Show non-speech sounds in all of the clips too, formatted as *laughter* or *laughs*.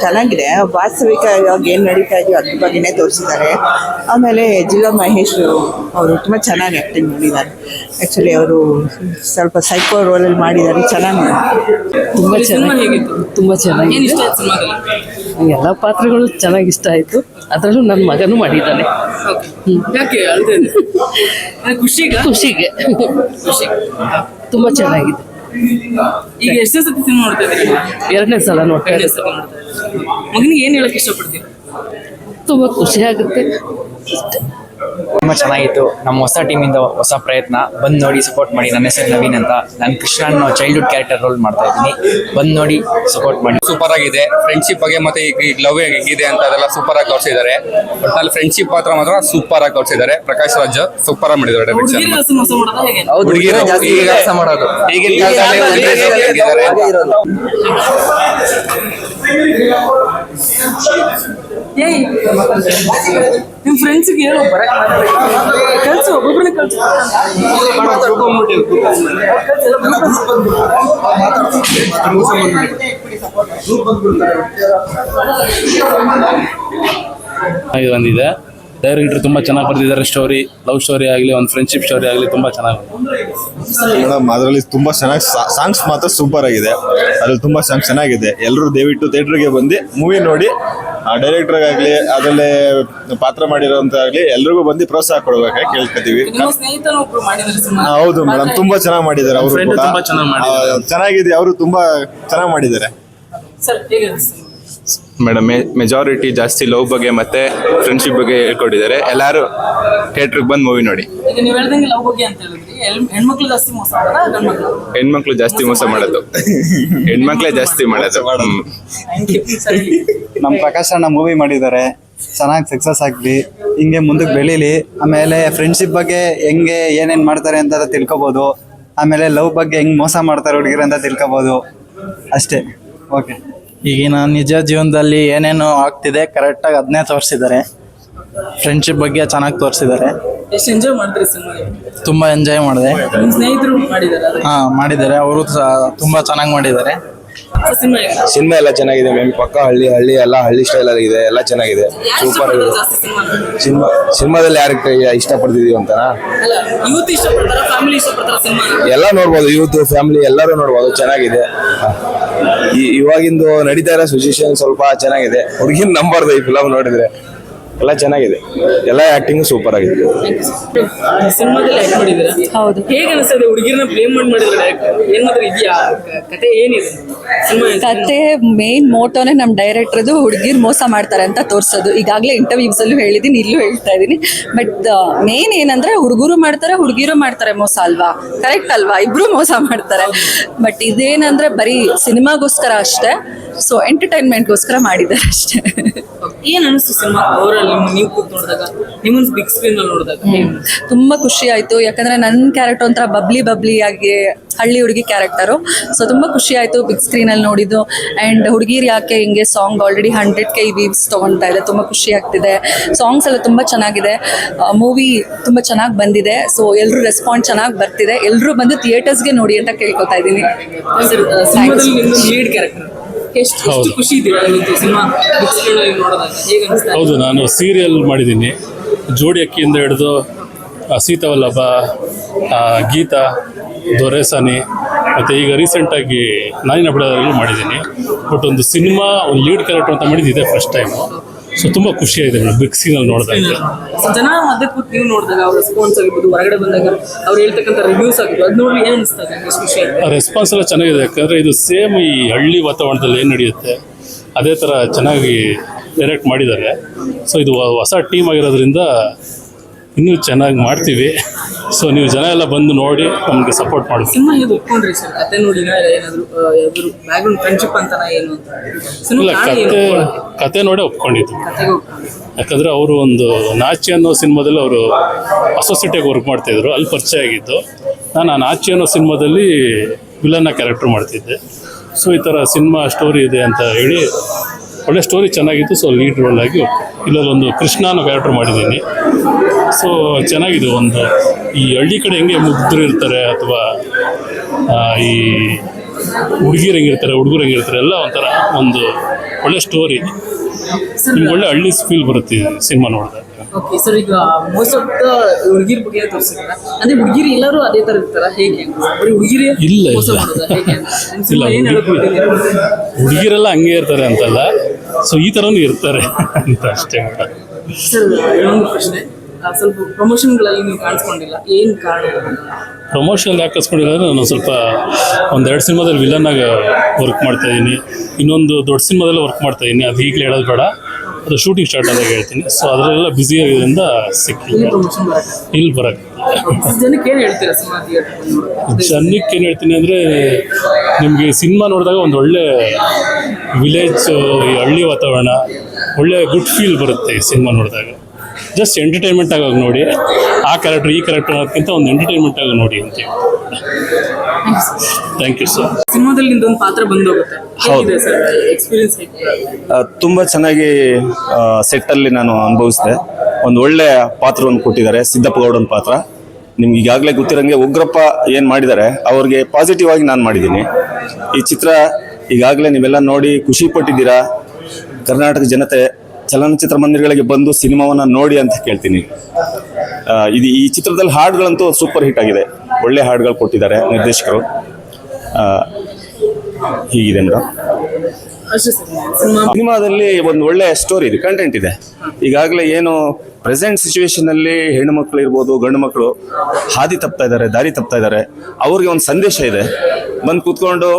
ಚೆನ್ನಾಗಿದೆ. ವಾಸ್ತವಿಕವಾಗಿ ಏನು ನಡೀತಾ ಇದೆಯೋ ಅದ್ರ ಬಗ್ಗೆನೇ ತೋರಿಸಿದ್ದಾರೆ. ಆಮೇಲೆ ಜಿಲ್ಲಾ ಮಹೇಶ್ ಅವರು ತುಂಬ ಚೆನ್ನಾಗಿ ಆ್ಯಕ್ಟಿಂಗ್ ಮಾಡಿದ್ದಾರೆ. ಆ್ಯಕ್ಚುಲಿ ಅವರು ಸ್ವಲ್ಪ ಸೈಕೋ ರೋಲಲ್ಲಿ ಮಾಡಿದ್ದಾರೆ. ಚೆನ್ನಾಗಿ ತುಂಬ ಚೆನ್ನಾಗಿತ್ತು ಚೆನ್ನಾಗಿ. ತುಂಬ ಚೆನ್ನಾಗಿ. ಚೆನ್ನಾಗಿದೆ ಇಷ್ಟ ಆಯ್ತು ಸಿನಿಮಾದಲ್ಲಿ? ಎಲ್ಲ ಪಾತ್ರಗಳು ಚೆನ್ನಾಗಿ ಇಷ್ಟ ಆಯಿತು. ಅದರಲ್ಲೂ ನನ್ನ ಮಗನೂ ಮಾಡಿದ್ದಾನೆ. ಖುಷಿಗೆ *laughs* ಖುಷಿಗ? ಖುಷಿಗೆ. ಖುಷಿ. ತುಂಬ ಚೆನ್ನಾಗಿದೆ. ಈಗ ಎಷ್ಟೇ ಸತಿ ಸಿನಿಮಾ ನೋಡ್ತಾ ಇದ್ದೀರಿ? ಎರಡನೇ ಸಲ ನೋಡ್ತಾ ಎರಡನೇ ಸಲ ನೋಡ್ತಾ ಇದ್ದೀರಿ. ಮಗನಿಗೆ ಏನು ಹೇಳಕ್ ಇಷ್ಟಪಡ್ತೀರಿ? ತುಂಬ ಖುಷಿ ಆಗುತ್ತೆ. ತುಂಬ ಚೆನ್ನಾಗಿತ್ತು. ನಮ್ಮ ಹೊಸ ಟೀಮಿಂದ ಹೊಸ ಪ್ರಯತ್ನ. ಬಂದು ನೋಡಿ ಸಪೋರ್ಟ್ ಮಾಡಿ. ನನ್ನ ಹೆಸರು ನವೀನ್ ಅಂತ. ನಾನು ಕೃಷ್ಣನ್ ಚೈಲ್ಡ್ಹುಡ್ ಕ್ಯಾರೆಕ್ಟರ್ ರೋಲ್ ಮಾಡ್ತಾ ಇದ್ದೀನಿ. ಬಂದು ನೋಡಿ ಸಪೋರ್ಟ್ ಮಾಡಿ. ಸೂಪರ್ ಆಗಿದೆ. ಫ್ರೆಂಡ್ಶಿಪ್ ಬಗ್ಗೆ ಮತ್ತೆ ಈಗ ಲವ್ ಹೇಗಿದೆ ಅಂತ ಅದೆಲ್ಲ ಸೂಪರ್ ಆಗಿ ತೋರಿಸಿದ್ದಾರೆ. ಒಟ್ಟಲ್ಲಿ ಫ್ರೆಂಡ್ಶಿಪ್ ಪಾತ್ರ ಮಾತ್ರ ಸೂಪರ್ ಆಗಿ ತೋರಿಸಿದ್ದಾರೆ. ಪ್ರಕಾಶ್ ರಾಜ್ ಸೂಪರ್ ಆಗಿ ಮಾಡಿದ್ದಾರೆ ಡೈರೆಕ್ಷನ್ ಮೋಸ ಮಾಡೋದ ಈಗ ಈಗಿನ ಕಾಲದಲ್ಲಿ ಏಯ್. ನಿಮ್ ಫ್ರೆಂಡ್ಸ್ಗೆ ಹೇಳು. ಬರಕ್ ಕಳ್ಸು ಒಬ್ಬೊಬ್ಬರನ್ನ ಕಳ್ಸು. ಬಂದಿದೆ ಡೈರೆಕ್ಟರ್ ತುಂಬ ಚೆನ್ನಾಗಿ ಬರೆದಿದ್ದಾರೆ ಸ್ಟೋರಿ ಲವ್ ಸ್ಟೋರಿ ಆಗಲಿ ಒಂದು ಫ್ರೆಂಡ್ಶಿಪ್ ಸ್ಟೋರಿ ಆಗಲಿ ತುಂಬ ಚೆನ್ನಾಗಿ ಮೇಡಮ್ ಅದರಲ್ಲಿ ತುಂಬಾ ಚೆನ್ನಾಗಿ ಸಾಂಗ್ಸ್ ಮಾತ್ರ ಸೂಪರ್ ಆಗಿದೆ. ಅದ್ರಲ್ಲಿ ತುಂಬಾ ಸಾಂಗ್ಸ್ ಚೆನ್ನಾಗಿದೆ. ಎಲ್ಲರೂ ದಯವಿಟ್ಟು ಥಿಯೇಟರ್ಗೆ ಬಂದು ಮೂವಿ ನೋಡಿ. ಡೈರೆಕ್ಟರ್ ಆಗಲಿ ಅದರಲ್ಲೇ ಪಾತ್ರ ಮಾಡಿರೋಂತಾಗ್ಲಿ ಎಲ್ರಿಗೂ ಬಂದು ಪ್ರೋತ್ಸಾಹ ಕೊಡ್ಬೇಕಾಗಿ ಕೇಳ್ಕೊತೀವಿ. ಆ, ಹೌದು ಮೇಡಮ್ ತುಂಬಾ ಚೆನ್ನಾಗಿ ಮಾಡಿದ್ದಾರೆ ಅವರು ಕೂಡ. ಚೆನ್ನಾಗಿದೆ. ಅವರು ತುಂಬಾ ಚೆನ್ನಾಗಿ ಮಾಡಿದ್ದಾರೆ? ಮೇಡಮ್ ಮೆಜಾರಿಟಿ ಜಾಸ್ತಿ ಲವ್ ಬಗ್ಗೆ ಮತ್ತೆ ಫ್ರೆಂಡ್ಶಿಪ್ ಬಗ್ಗೆ ಹೇಳ್ಕೊಟ್ಟಿದ್ದಾರೆ. ಎಲ್ಲರೂ ಥಿಯೇಟ್ರಿಗೆ ಬಂದು ಮೂವಿ ನೋಡಿ. ಈಗ ನೀವ್ ಹೇಳ್ದಂಗೆ ಲವ್ ಬಗ್ಗೆ ಅಂತ ಹೇಳಿದ್ರಿ. ಹೆಣ್- ಹೆಣ್ಮಕ್ಳು ಜಾಸ್ತಿ ಮೋಸ ಮಾಡೋದ ಗಂಡ್ಮಕ್ಳು? ಹೆಣ್ಮಕ್ಳು ಜಾಸ್ತಿ ಮೋಸ ಮಾಡೋದು. ಹೆಣ್ಮಕ್ಳೇ ಜಾಸ್ತಿ ಮಾಡೋದು. ಹ್ಮ್. Thank you sir. ನಮ್ಮ ಪ್ರಕಾಶ್ ಅಣ್ಣ ಮೂವಿ ಮಾಡಿದ್ದಾರೆ. ಚೆನ್ನಾಗಿ ಸಕ್ಸಸ್ ಆಗಲಿ. ಹಿಂಗೆ ಮುಂದಕ್ಕೆ ಬೆಳೀಲಿ. ಆಮೇಲೆ ಫ್ರೆಂಡ್ಶಿಪ್ ಬಗ್ಗೆ ಹೆಂಗೆ ಏನೇನು ಮಾಡ್ತಾರೆ ಅಂತ ತಿಳ್ಕೊಬೋದು. ಆಮೇಲೆ ಲವ್ ಬಗ್ಗೆ ಹೆಂಗೆ ಮೋಸ ಮಾಡ್ತಾರೆ ಹುಡುಗಿರು ಅಂತ ತಿಳ್ಕೊಬೋದು. ಅಷ್ಟೇ. ಓಕೆ ಈಗಿನ ನಿಜ ಜೀವನದಲ್ಲಿ ಏನೇನು ಆಗ್ತಿದೆ ಕರೆಕ್ಟಾಗಿ ಅದನ್ನೇ ತೋರಿಸಿದ್ದಾರೆ. ಫ್ರೆಂಡ್ಶಿಪ್ ಬಗ್ಗೆ ಚೆನ್ನಾಗಿ ತೋರಿಸಿದ್ದಾರೆ. ಎಷ್ಟು ಎಂಜಾಯ್ ಮಾಡಿದ್ರಿ ಸಿನಿಮಾ ತುಂಬ ಎಂಜಾಯ್ ಮಾಡಿದೆ. ಸ್ನೇಹಿತರು ಮಾಡಿದ್ದಾರೆ ಹಾಂ ಮಾಡಿದ್ದಾರೆ. ಅವರು ತುಂಬ ಚೆನ್ನಾಗಿ ಮಾಡಿದ್ದಾರೆ. ಸಿನಿಮಾ ಎಲ್ಲ? ಚೆನ್ನಾಗಿದೆ ಮ್ಯಾಮ್ ಪಕ್ಕ ಹಳ್ಳಿ ಹಳ್ಳಿ ಎಲ್ಲ ಹಳ್ಳಿ ಸ್ಟೈಲ್ ಅಲ್ಲಿ ಇದೆ ಎಲ್ಲ ಚೆನ್ನಾಗಿದೆ. ಸೂಪರ್ ಆಗಿದೆ. ಸಿನಿಮಾ? ಸಿನಿಮಾ ಸಿನಿಮಾದಲ್ಲಿ ಯಾರು ಇಷ್ಟಪಡ್ತಿದೀವಿ ಅಂತನಾ? ಎಲ್ಲ ನೋಡ್ಬೋದು ಯೂತ್ ಫ್ಯಾಮಿಲಿ ಎಲ್ಲರೂ ನೋಡ್ಬೋದು ಚೆನ್ನಾಗಿದೆ. ಈ- ಇವಾಗಿಂದು ನಡೀತಾ ಇರೋ ಸಿಚುವೇಶನ್ ಸ್ವಲ್ಪ ಚೆನ್ನಾಗಿದೆ. ಹುಡುಗಿನ ನಂಬರ್ದು ಈ ಫಿಲಮ್ ನೋಡಿದ್ರೆ. ಎಲ್ಲ ಚೆನ್ನಾಗಿದೆ. ಎಲ್ಲ ಆಕ್ಟಿಂಗ್ ಸೂಪರ್ ಆಗಿದೆ. ಸಿನಿಮಾದಲ್ಲಿ ಆಕ್ಟ್ ಮಾಡಿದ್ದೀರಾ? ಹೌದು. ಹೇಗೆ ಅನಿಸ್ತದೆ? ಹುಡುಗಿರನ್ನ ಮಾಡಿ ಮಾಡಿದ್ರೆ ಏನಾದ್ರೂ ಇದೆಯಾ? ಕತೆ ಏನಿದೆ? ಕತೆ ಮೇನ್ ಮೋಟೋನೇ ನಮ್ಮ ಡೈರೆಕ್ಟರ್ದು ಹುಡುಗಿರ್ ಮೋಸ ಮಾಡ್ತಾರೆ ಅಂತ ತೋರಿಸೋದು. ಈಗಾಗಲೇ ಇಂಟರ್ವ್ಯೂಸ್ ಅಲ್ಲೂ ಹೇಳಿದ್ದೀನಿ ಇಲ್ಲೂ ಹೇಳ್ತಾ ಇದ್ದೀನಿ ಬಟ್ ಮೇನ್ ಏನಂದ್ರೆ ಹುಡುಗರು ಮಾಡ್ತಾರೆ ಹುಡುಗಿರು ಮಾಡ್ತಾರೆ ಮೋಸ ಅಲ್ವಾ? ಕರೆಕ್ಟ್ ಅಲ್ವಾ? ಇಬ್ರು ಮೋಸ ಮಾಡ್ತಾರೆ. ಬಟ್ ಇದೇನಂದ್ರೆ ಬರೀ ಸಿನಿಮಾಗೋಸ್ಕರ ಅಷ್ಟೇ. ಸೊ ಎಂಟರ್ಟೈನ್ಮೆಂಟ್ಗೋಸ್ಕರ ಮಾಡಿದ್ದಾರೆ ಅಷ್ಟೇ ಏನ್ ಅನಿಸ್ತು ಸಿನಿಮಾ ಅವರಲ್ಲಿ ನಿಮ್ಮ ನೀವು ಕೂತ್ ನೋಡಿದಾಗ ನಿಮ್ಮನ್ನ ಬಿಗ್ ಸ್ಕ್ರೀನ್ ಅಲ್ಲಿ ನೋಡಿದಾಗ? ತುಂಬಾ ಖುಷಿ ಆಯ್ತು. ಯಾಕಂದ್ರೆ ನನ್ನ ಕ್ಯಾರೆಕ್ಟರ್ ಒಂಥರ ಬಬ್ಲಿ ಬಬ್ಲಿ ಆಗಿ ಹಳ್ಳಿ ಹುಡುಗಿ ಕ್ಯಾರೆಕ್ಟರು ಸೊ ತುಂಬಾ ಖುಷಿ ಆಯ್ತು ಬಿಗ್ ಸ್ಕ್ರೀನ್ ಅಲ್ಲಿ ನೋಡಿದ್ದು. ಅಂಡ್ ಹುಡುಗಿರು ಯಾಕೆ ಹಿಂಗೆ song already hundred K views ತಗೊಂತಾ ಇದೆ? ತುಂಬಾ ಖುಷಿ ಆಗ್ತಿದೆ. ಸಾಂಗ್ಸ್ ಎಲ್ಲ ತುಂಬಾ ಚೆನ್ನಾಗಿದೆ. ಮೂವಿ ತುಂಬಾ ಚೆನ್ನಾಗಿ ಬಂದಿದೆ. ಸೊ ಎಲ್ಲರೂ ರೆಸ್ಪಾಂಡ್ ಚೆನ್ನಾಗಿ ಬರ್ತಿದೆ. ಎಲ್ಲರೂ ಬಂದು ಥಿಯೇಟರ್ಸ್ಗೆ ನೋಡಿ ಅಂತ ಕೇಳ್ಕೊತಾ ಇದ್ದೀನಿ. ಲೀಡ್ ಕ್ಯಾರೆಕ್ಟರ್ ಎಷ್ಟು ಎಷ್ಟು ಖುಷಿ ಇವತ್ತು ಸಿನಿಮಾ ಹೇಗೆ ಅನಿಸ್ತಾ ಹೌದು ನಾನು ಸೀರಿಯಲ್ ಮಾಡಿದ್ದೀನಿ. ಜೋಡಿ ಅಕ್ಕಿಯಿಂದ ಹಿಡಿದು ಆ, ಸೀತಾವಲ್ಲಭ ಆ, ಗೀತಾ ದೊರೆಸಾನಿ ಮತ್ತು ಈಗ ರೀಸೆಂಟಾಗಿ ನಾನಿನ ಬಿಡೋದ್ರಲ್ಲೂ ಮಾಡಿದ್ದೀನಿ. ಬಟ್ ಒಂದು ಸಿನಿಮಾ ಒಂದು ಲೀಡ್ ಕ್ಯಾರೆಕ್ಟರ್ ಅಂತ ಮಾಡಿದ್ದು ಇದೇ ಫಸ್ಟ್ ಟೈಮು ಸೊ ತುಂಬ ಖುಷಿಯಾಗಿದೆ ಮೇಡಮ್ ಬಿಗ್ ಸೀನಲ್ಲಿ ನೋಡಿದಾಗ. ಸೊ ಜನ ಅದೇ ಕೂತ್ ನೀವು ನೋಡಿದಾಗ ಅವ್ರ ರೆಸ್ಪಾನ್ಸ್ ಆಗಿರ್ಬೋದು ಹೊರಗಡೆ ಬಂದಾಗ ಅವ್ರು ಹೇಳ್ತಕ್ಕಂಥ ರಿವ್ಯೂಸ್ ಆಗಿರ್ಬೋದು ಅದು ನೋಡಿ ಏನು ಅನಿಸ್ತದೆ ಎಷ್ಟು ಖುಷಿ ರೆಸ್ಪಾನ್ಸ್ ಎಲ್ಲ ಚೆನ್ನಾಗಿದೆ ಯಾಕಂದ್ರೆ ಇದು ಸೇಮ್ ಈ ಹಳ್ಳಿ ವಾತಾವರಣದಲ್ಲಿ ಏನು ನಡೆಯುತ್ತೆ ಅದೇ ಥರ ಚೆನ್ನಾಗಿ ಡೈರೆಕ್ಟ್ ಮಾಡಿದ್ದಾರೆ. ಸೊ ಇದು ಹೊಸ ಟೀಮ್ ಆಗಿರೋದ್ರಿಂದ ಇನ್ನೂ ಚೆನ್ನಾಗಿ ಮಾಡ್ತೀವಿ. ಸೊ ನೀವು ಜನ ಎಲ್ಲ ಬಂದು ನೋಡಿ ನಮಗೆ ಸಪೋರ್ಟ್ ಮಾಡಿ. ಸಿನಿಮಾ ಹೇಗೆ ಒಪ್ಕೊಂಡ್ರಿ ಸರ್? ಕತೆ ನೋಡಿನ ಏನಾದ್ರು ಆ, ಯಾವ್ದಾದ್ರು ಬ್ಯಾಕ್ಗ್ರೌಂಡ್ ಫ್ರೆಂಡ್ಶಿಪ್ ಅಂತ ಏನು ಅಂತ ಸಿನಿಮಾ ಇಲ್ಲ ಕತೆ? ಕತೆ ನೋಡೇ ಒಪ್ಕೊಂಡಿದ್ದು. ಕತೆಗೆ ಯಾಕಂದರೆ ಅವರು ಒಂದು ನಾಚಿ ಅನ್ನೋ ಸಿನಿಮಾದಲ್ಲಿ ಅವರು ಅಸೋಸಿಯೇಟಾಗಿ ವರ್ಕ್ ಮಾಡ್ತಾಯಿದ್ರು ಅಲ್ಲಿ ಪರಿಚಯ ಆಗಿದ್ದು. ನಾನು ಆ ನಾಚಿ ಅನ್ನೋ ಸಿನಿಮಾದಲ್ಲಿ ವಿಲನ್ನ ಕ್ಯಾರೆಕ್ಟರ್ ಮಾಡ್ತಿದ್ದೆ. ಸೊ ಈ ಥರ ಸಿನಿಮಾ ಸ್ಟೋರಿ ಇದೆ ಅಂತ ಹೇಳಿ ಒಳ್ಳೆ ಸ್ಟೋರಿ ಚೆನ್ನಾಗಿತ್ತು ಸೊ ಲೀಡ್ ರೋಲ್ ಆಗಿ ಇಲ್ಲೊಂದು ಕೃಷ್ಣನ ಕ್ಯಾರೆಕ್ಟರ್ ಮಾಡಿದ್ದೀನಿ. ಸೊ ಚೆನ್ನಾಗಿದೆ ಒಂದು ಈ ಹಳ್ಳಿ ಕಡೆ ಹೆಂಗೆ ಮುಗ್ಧರು ಇರ್ತಾರೆ ಅಥವಾ ಈ ಹುಡುಗಿರು ಹೆಂಗಿರ್ತಾರೆ ಹುಡುಗರು ಹೆಂಗಿರ್ತಾರೆ ಎಲ್ಲ ಒಂಥರ ಒಂದು ಒಳ್ಳೆ ಸ್ಟೋರಿ ನಿಮ್ಗೆ ಒಳ್ಳೆ ಹಳ್ಳಿ ಫೀಲ್ ಬರುತ್ತೆ ಸಿನಿಮಾ ನೋಡಿದಾಗ. ಓಕೆ ಸರ್ ಈಗ ಮೋಸ್ಟ್ ಆಫ್ ದ ಹುಡುಗಿರ ಬಗ್ಗೆ ತೋರಿಸಿದ್ರ ಅಂದ್ರೆ ಹುಡುಗಿರು ಎಲ್ಲರೂ ಅದೇ ತರ ಇರ್ತಾರ? ಹೇಗೆ? ಬರೀ ಹುಡುಗಿರೇ ಇಲ್ಲ, ಇಲ್ಲ. ಹುಡುಗಿರೆಲ್ಲ ಹಂಗೆ ಇರ್ತಾರೆ ಅಂತಲ್ಲ. ಸೊ ಈ ಥರನೂ ಇರ್ತಾರೆ ಅಂತ ಅಷ್ಟೇ ಸರ್ ಇನ್ನೊಂದು ಪ್ರಶ್ನೆ. ಆ, ಸ್ವಲ್ಪ ಪ್ರಮೋಷನ್ಗಳಲ್ಲಿ ನೀವು ಕಾಣಿಸ್ಕೊಂಡಿಲ್ಲ. ಏನ್ ಕಾರಣ? ಪ್ರಮೋಷನ್ ಹಾಕಿಸ್ಕೊಂಡಿಲ್ಲ ನಾನು ಸ್ವಲ್ಪ ಒಂದೆರಡು ಸಿನಿಮಾದಲ್ಲಿ ವಿಲನ್ ಆಗಿ ವರ್ಕ್ ಮಾಡ್ತಾ ಇದ್ದೀನಿ. ಇನ್ನೊಂದು ದೊಡ್ಡ ಸಿನಿಮಾದಲ್ಲಿ ವರ್ಕ್ ಮಾಡ್ತಾ ಇದ್ದೀನಿ. ಅದು ಈಗಲೇ ಹೇಳೋದು ಬೇಡ. ಅದು ಶೂಟಿಂಗ್ ಸ್ಟಾರ್ಟ್ ಆದಾಗ ಹೇಳ್ತೀನಿ. ಸೊ ಅದರಲ್ಲೆಲ್ಲ ಬ್ಯುಸಿ ಆಗಿರೋದ್ರಿಂದ ಸಿಕ್ಕಿಲ್ಲ. ಇಲ್ಲಿ ಬರಕ್ಕೆ. ಜನಕ್ಕೆ ಏನು ಹೇಳ್ತೀನಿ ಅಂದರೆ ನಿಮಗೆ ಸಿನಿಮಾ ನೋಡಿದಾಗ ಒಂದು ಒಳ್ಳೆ ವಿಲೇಜ್ ಈ ಹಳ್ಳಿ ವಾತಾವರಣ ಒಳ್ಳೆ ಗುಡ್ ಫೀಲ್ ಬರುತ್ತೆ ಈ ಸಿನಿಮಾ ನೋಡಿದಾಗ. ಜಸ್ಟ್ ಎಂಟರ್ಟೈನ್ಮೆಂಟ್ ಆಗೋಗಿ ನೋಡಿ ಆ ಕ್ಯಾರೆಕ್ಟರ್ ಈ ಕ್ಯಾರೆಕ್ಟರ್ ಅನ್ನೋದಕ್ಕಿಂತ ಒಂದು ಎಂಟರ್ಟೈನ್ಮೆಂಟ್ ಆಗಿ ನೋಡಿ ಅಂತ ಥ್ಯಾಂಕ್ ಯು ಸರ್ ಸಿನಿಮಾದಲ್ಲಿ ನಿಮ್ದೊಂದು ಪಾತ್ರ ಬಂದೋಗುತ್ತೆ. ಹೌದು. ತುಂಬ ಚೆನ್ನಾಗಿ ಸೆಟ್ಟಲ್ಲಿ ನಾನು ಅನುಭವಿಸಿದೆ. ಒಂದು ಒಳ್ಳೆ ಪಾತ್ರವನ್ನು ಕೊಟ್ಟಿದ್ದಾರೆ ಸಿದ್ದಪ್ಪ ಗೌಡನ ಪಾತ್ರ. ನಿಮ್ಗೆ ಈಗಾಗಲೇ ಗೊತ್ತಿರಂಗೆ ಉಗ್ರಪ್ಪ ಏನು ಮಾಡಿದ್ದಾರೆ ಅವ್ರಿಗೆ ಪಾಸಿಟಿವ್ ಆಗಿ ನಾನು ಮಾಡಿದ್ದೀನಿ. ಈ ಚಿತ್ರ ಈಗಾಗಲೇ ನೀವೆಲ್ಲ ನೋಡಿ ಖುಷಿ ಪಟ್ಟಿದ್ದೀರಾ? ಕರ್ನಾಟಕ ಜನತೆ ಚಲನಚಿತ್ರ ಮಂದಿರಗಳಿಗೆ ಬಂದು ಸಿನಿಮಾವನ್ನು ನೋಡಿ ಅಂತ ಕೇಳ್ತೀನಿ. ಇದು ಈ ಚಿತ್ರದಲ್ಲಿ ಹಾಡುಗಳಂತೂ ಸೂಪರ್ ಹಿಟ್ ಆಗಿದೆ. ಒಳ್ಳೆ ಹಾಡುಗಳು ಕೊಟ್ಟಿದ್ದಾರೆ ನಿರ್ದೇಶಕರು. ಹೀಗಿದೆ ಮೇಡಮ್ ಸಿನಿಮಾದಲ್ಲಿ ಒಂದು ಒಳ್ಳೆ ಸ್ಟೋರಿ ಇದೆ ಕಂಟೆಂಟ್ ಇದೆ. ಈಗಾಗಲೇ ಏನು ಪ್ರೆಸೆಂಟ್ ಸಿಚುವೇಶನ್ ಅಲ್ಲಿ ಹೆಣ್ಣು ಮಕ್ಕಳು ಇರ್ಬೋದು, ಗಂಡು ಮಕ್ಕಳು ಹಾದಿ ತಪ್ತಾ ಇದ್ದಾರೆ, ದಾರಿ ತಪ್ತಾ ಇದ್ದಾರೆ. ಅವ್ರಿಗೆ ಒಂದು ಸಂದೇಶ ಇದೆ. ಬಂದು ಕೂತ್ಕೊಂಡು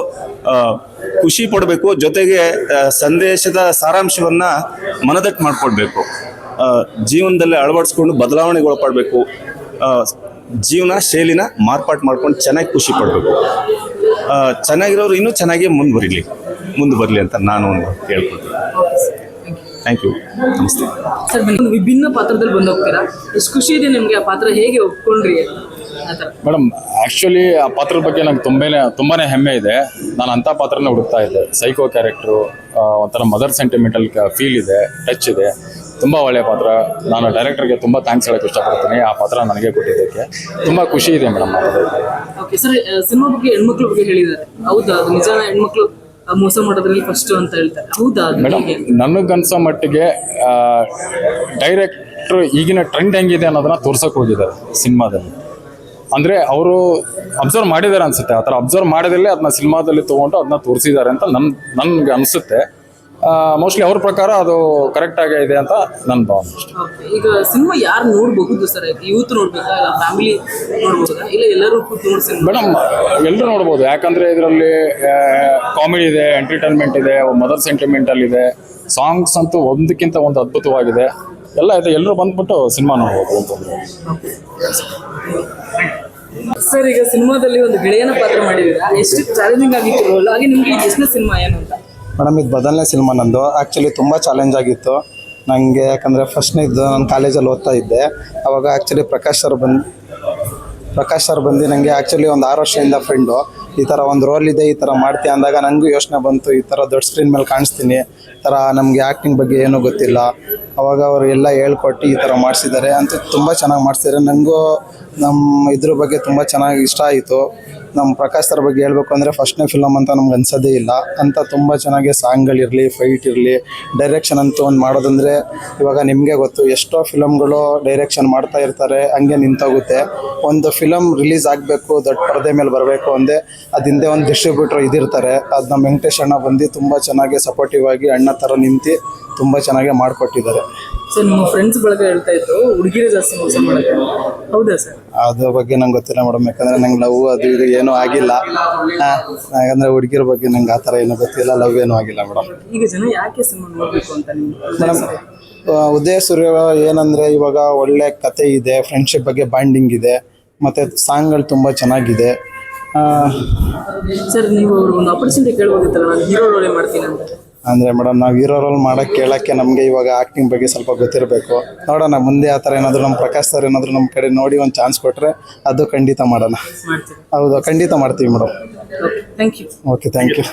ಖುಷಿ ಪಡಬೇಕು, ಜೊತೆಗೆ ಸಂದೇಶದ ಸಾರಾಂಶವನ್ನ ಮನದಟ್ಟು ಮಾಡಿಕೊಡ್ಬೇಕು ಜೀವನದಲ್ಲಿ ಅಳವಡಿಸ್ಕೊಂಡು ಬದಲಾವಣೆಗೆ ಒಳಪಡಬೇಕು. ಜೀವನ ಶೈಲಿನ ಮಾರ್ಪಾಟು ಮಾಡ್ಕೊಂಡು ಚೆನ್ನಾಗಿ ಖುಷಿ ಪಡಬೇಕು. ಚೆನ್ನಾಗಿರೋರು ಇನ್ನೂ ಚೆನ್ನಾಗಿ ಮುಂದುವರಿಲಿ ಮುಂದೆ ಬರಲಿ ಅಂತ ನಾನು ಒಂದು ಕೇಳ್ಕೊಳ್ತೀನಿ ಥ್ಯಾಂಕ್ ಯು ನಮಸ್ತೆ. ಸರ್ ವಿಭಿನ್ನ ಪಾತ್ರದಲ್ಲಿ ಬಂದೋಗ್ತೀರಾ ಎಷ್ಟು ಖುಷಿ ಇದೆ ನಿಮಗೆ ಆ ಪಾತ್ರ ಹೇಗೆ ಒಪ್ಕೊಂಡ್ರಿ ಮೇಡಮ್ ಆ್ಯಕ್ಚುಲಿ ಆ ಪಾತ್ರದ ಬಗ್ಗೆ ನಂಗೆ ತುಂಬಾನೇ ತುಂಬಾನೇ ಹೆಮ್ಮೆ ಇದೆ. ನಾನು ಅಂಥ ಪಾತ್ರನ ಹುಡುಕ್ತಾ ಇದ್ದೆ. ಸೈಕೋ ಕ್ಯಾರೆಕ್ಟ್ರು ಒಂಥರ ಮದರ್ ಸೆಂಟಿಮೆಂಟಲ್ ಫೀಲ್ ಇದೆ ಟಚ್ ಇದೆ. ತುಂಬ ಒಳ್ಳೆಯ ಪಾತ್ರ. ನಾನು ಡೈರೆಕ್ಟರ್ಗೆ ತುಂಬ ಥ್ಯಾಂಕ್ಸ್ ಹೇಳಕ್ಕೆ ಇಷ್ಟಪಡ್ತೀನಿ. ಆ ಪಾತ್ರ ನನಗೆ ಕೊಟ್ಟಿದ್ದಕ್ಕೆ. ತುಂಬ ಖುಷಿ ಇದೆ ಮೇಡಮ್ ಓಕೆ ಸರ್ ಸಿನಿಮಾ ಬಗ್ಗೆ ಹೆಣ್ಮಕ್ಳ ಬಗ್ಗೆ ಹೇಳಿದ್ದಾರೆ. ಹೌದಾ? ಅದು ನಿಜಾನ ಹೆಣ್ಮಕ್ಳು ಮೋಸ ಮಾಡೋದ್ರಲ್ಲಿ ಫಸ್ಟ್ ಅಂತ ಹೇಳ್ತಾರೆ. ಹೌದಾ ಮೇಡಮ್ ನನಗನ್ಸೋ ಮಟ್ಟಿಗೆ ಡೈರೆಕ್ಟ್ರು ಈಗಿನ ಟ್ರೆಂಡ್ ಹೆಂಗಿದೆ ಅನ್ನೋದನ್ನ ತೋರ್ಸೋಕೆ ಹೋಗಿದ್ದಾರೆ ಸಿನಿಮಾದಲ್ಲಿ. ಅಂದರೆ ಅವರು ಅಬ್ಸರ್ವ್ ಮಾಡಿದ್ದಾರೆ ಅನ್ಸುತ್ತೆ. ಆ ಥರ ಅಬ್ಸರ್ವ್ ಮಾಡಿದಲ್ಲಿ ಅದನ್ನ ಸಿನಿಮಾದಲ್ಲಿ ತೊಗೊಂಡು ಅದನ್ನ ತೋರಿಸಿದ್ದಾರೆ ಅಂತ ನನ್ ನನ್ಗೆ ಅನಿಸುತ್ತೆ. ಮೋಸ್ಟ್ಲಿ ಅವ್ರ ಪ್ರಕಾರ ಅದು ಕರೆಕ್ಟಾಗೇ ಇದೆ ಅಂತ ನನ್ನ ಭಾವನೆ. ಈಗ ಸಿನಿಮಾ ಯಾರು ನೋಡಬಹುದು ಸರ್? ಯೂತ್ ನೋಡ್ಬೇಕಾ? ಇಲ್ಲ ಫ್ಯಾಮಿಲಿ ನೋಡ್ಬೋದಾ? ಇಲ್ಲ ಎಲ್ಲರೂ ಮೇಡಮ್ ಎಲ್ಲರೂ ನೋಡ್ಬೋದು. ಯಾಕಂದರೆ ಇದರಲ್ಲಿ ಕಾಮಿಡಿ ಇದೆ ಎಂಟರ್ಟೈನ್ಮೆಂಟ್ ಇದೆ ಮದರ್ ಸೆಂಟಿಮೆಂಟಲ್ ಇದೆ. ಸಾಂಗ್ಸ್ ಅಂತೂ ಒಂದಕ್ಕಿಂತ ಒಂದು ಅದ್ಭುತವಾಗಿದೆ. ಎಲ್ಲ ಇದೆ. ಎಲ್ಲರೂ ಬಂದ್ಬಿಟ್ಟು ಸಿನಿಮಾ ನೋಡ್ಬೋದು ಅಂತಂದ್ರೆ ಸರ್, ಈಗ ಸಿನಿಮಾದಲ್ಲಿ ಒಂದು ಗೆಳೆಯನ ಪಾತ್ರ ಮಾಡಿದ್ದೀರಾ? ಎಷ್ಟು ಚಾಲೆಂಜಿಂಗ್ ಆಗಿತ್ತು ರೋಲ್ ಹಾಗೆ ನಿಮಗೆ ಎಷ್ಟನೇ ಸಿನಿಮಾ ಏನು ಅಂತ ಮೇಡಮ್, ಇದು ಬದಲನೇ ಸಿನಿಮಾ ನಂದು. ಆ್ಯಕ್ಚುಲಿ ತುಂಬ ಚಾಲೆಂಜ್ ಆಗಿತ್ತು. ನನಗೆ ಯಾಕಂದರೆ ಫಸ್ಟ್ನೇ ಇದ್ದು ನಾನು ಕಾಲೇಜಲ್ಲಿ ಓದ್ತಾ ಇದ್ದೆ. ಅವಾಗ ಆ್ಯಕ್ಚುಲಿ ಪ್ರಕಾಶ್ ಸರ್ ಬಂದು, ಪ್ರಕಾಶ್ ಸರ್ ಬಂದು ನನಗೆ ಆ್ಯಕ್ಚುಲಿ ಒಂದು ಆರು ವರ್ಷದಿಂದ ಫ್ರೆಂಡು ಈ ಥರ ಒಂದು ರೋಲ್ ಇದೆ, ಈ ಥರ ಮಾಡ್ತೀಯ ಅಂದಾಗ ನನಗೂ ಯೋಚನೆ ಬಂತು, ಈ ಥರ ದೊಡ್ಡ ಸ್ಕ್ರೀನ್ ಮೇಲೆ ಕಾಣಿಸ್ತೀನಿ. ಈ ಥರ ನಮಗೆ ಆ್ಯಕ್ಟಿಂಗ್ ಬಗ್ಗೆ ಏನೂ ಗೊತ್ತಿಲ್ಲ. ಅವಾಗ ಅವರು ಎಲ್ಲ ಹೇಳ್ಕೊಟ್ಟು ಈ ಥರ ಮಾಡಿಸಿದ್ದಾರೆ. ಅಂತ ತುಂಬ ಚೆನ್ನಾಗಿ ಮಾಡಿಸಿದ್ದಾರೆ. ನನಗೂ ನಮ್ಮ ಇದ್ರ ಬಗ್ಗೆ ತುಂಬ ಚೆನ್ನಾಗಿ ಇಷ್ಟ ಆಯಿತು. ನಮ್ಮ ಪ್ರಕಾಶ್ ಸರ್ ಬಗ್ಗೆ ಹೇಳಬೇಕು ಅಂದರೆ ಫಸ್ಟ್ನೇ ಫಿಲಮ್ ಅಂತ ನಮ್ಗೆ ಅನ್ಸೋದೇ ಇಲ್ಲ. ಅಂತ ತುಂಬ ಚೆನ್ನಾಗಿ ಸಾಂಗ್ಗಳಿರಲಿ ಫೈಟ್ ಇರಲಿ ಡೈರೆಕ್ಷನ್ ಅಂತ ಒಂದು ಮಾಡೋದಂದರೆ ಇವಾಗ ನಿಮಗೆ ಗೊತ್ತು. ಎಷ್ಟೋ ಫಿಲಮ್ಗಳು ಡೈರೆಕ್ಷನ್ ಮಾಡ್ತಾ ಇರ್ತಾರೆ, ಹಂಗೆ ನಿಂತೋಗುತ್ತೆ. ಒಂದು ಫಿಲಮ್ ರಿಲೀಸ್ ಆಗಬೇಕು, ದೊಡ್ಡ ಪರದೆ ಮೇಲೆ ಬರಬೇಕು ಅಂದೆ ಅದು ಹಿಂದೆ ಒಂದು ಡಿಸ್ಟ್ರಿಬ್ಯೂಟ್ರ್ ಇದಿರ್ತಾರೆ. ಅದು ನಮ್ಮ ವೆಂಕಟೇಶ್ ಅಣ್ಣ ಬಂದು ತುಂಬ ಚೆನ್ನಾಗಿ ಸಪೋರ್ಟಿವ್ ಆಗಿ ಅಣ್ಣ ಥರ ನಿಂತು ತುಂಬ ಚೆನ್ನಾಗಿ ಮಾಡಿಕೊಟ್ಟಿದ್ದಾರೆ. ಸರ್ ನಿಮ್ಮ ಫ್ರೆಂಡ್ಸ್ ಬಳಗ ಹೇಳ್ತಾ ಇತ್ತು ಹುಡುಗಿರೇ ಜಾಸ್ತಿ ಮೋಸ ಮಾಡೋದು ಹೌದಾ ಸರ್? ಅದ್ರ ಬಗ್ಗೆ ನಂಗೆ ಗೊತ್ತಿಲ್ಲ ಮೇಡಮ್ ಯಾಕಂದ್ರೆ ನಂಗೆ ಲವ್ ಅದು ಇದು ಏನೂ ಆಗಿಲ್ಲ. ಯಾಕಂದ್ರೆ ಹುಡುಗಿರ ಬಗ್ಗೆ ನಂಗೆ ಆ ಥರ ಏನೂ ಗೊತ್ತಿಲ್ಲ ಲವ್ ಏನೂ ಆಗಿಲ್ಲ ಮೇಡಮ್ ಈಗ ಜನ ಯಾಕೆ ಸಿನಿಮಾ ನೋಡ್ಬೇಕು ಅಂತ ನಿಮ್ಗೆ ಮೇಡಮ್ ಉದಯ ಸೂರ್ಯ ಏನಂದ್ರೆ ಇವಾಗ ಒಳ್ಳೆ ಕತೆ ಇದೆ ಫ್ರೆಂಡ್ಶಿಪ್ ಬಗ್ಗೆ ಬಾಂಡಿಂಗ್ ಇದೆ ಮತ್ತೆ ಸಾಂಗ್ಗಳು ತುಂಬ ಚೆನ್ನಾಗಿದೆ. ಸರ್ ನೀವು ಅವ್ರಿಗೆ ಒಂದು ಆಪರ್ಚುನಿಟಿ ಕೇಳ್ಬೋದಿತ್ತಲ್ಲ ನಾನು ಹೀರೋ ರೋಲೇ ಮಾಡ್ತೀನಿ ಅಂತ? ಅಂದರೆ ಮೇಡಮ್ ನಾವು ಹೀರೋ ರೋಲ್ ಮಾಡೋಕ್ಕೆ ಕೇಳೋಕ್ಕೆ ನಮಗೆ ಇವಾಗ ಆ್ಯಕ್ಟಿಂಗ್ ಬಗ್ಗೆ ಸ್ವಲ್ಪ ಗೊತ್ತಿರಬೇಕು. ನೋಡೋಣ ಮುಂದೆ ಆ ಥರ ಏನಾದರೂ ನಮ್ಮ ಪ್ರಕಾಶ್ ಸರ್ ಏನಾದರೂ ನಮ್ಮ ಕಡೆ ನೋಡಿ ಒಂದು ಚಾನ್ಸ್ ಕೊಟ್ಟರೆ ಅದು ಖಂಡಿತ ಮಾಡೋಣ. ಹೌದು ಖಂಡಿತ ಮಾಡ್ತೀವಿ madam okay thank you okay thank you